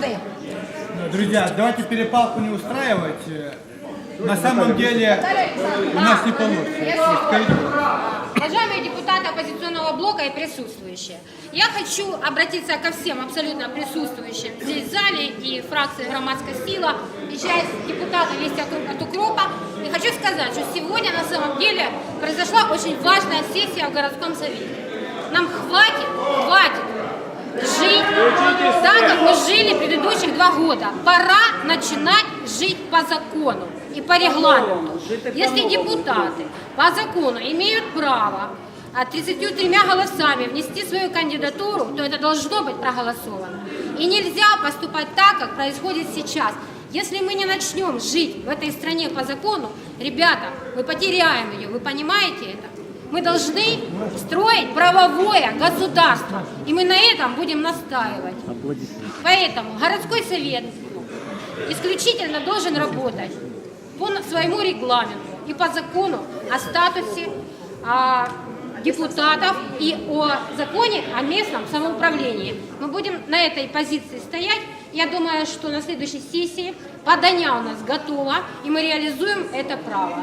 завжди. Друзья, давайте перепалку не устраивать. На самом деле у нас не получится. Уважаемые депутаты оппозиционного блока и присутствующие, я хочу обратиться ко всем абсолютно присутствующим здесь в зале и фракции «Громадская сила», и часть депутатов есть от, укропа. И хочу сказать, что сегодня на самом деле произошла очень важная сессия в городском совете. Нам хватит, хватит мы жили предыдущих два года. Пора начинать жить по закону и по регламенту. Если депутаты по закону имеют право а 33 голосами внести свою кандидатуру, то это должно быть проголосовано. И нельзя поступать так, как происходит сейчас. Если мы не начнем жить в этой стране по закону, ребята, мы потеряем ее, вы понимаете это? Мы должны строить правовое государство, и мы на этом будем настаивать. Поэтому городской совет исключительно должен работать по своему регламенту и по закону о статусе а, депутатов и о законе о местном самоуправлении. Мы будем на этой позиции стоять. Я думаю, что на следующей сессии подання у нас готово, и мы реализуем это право.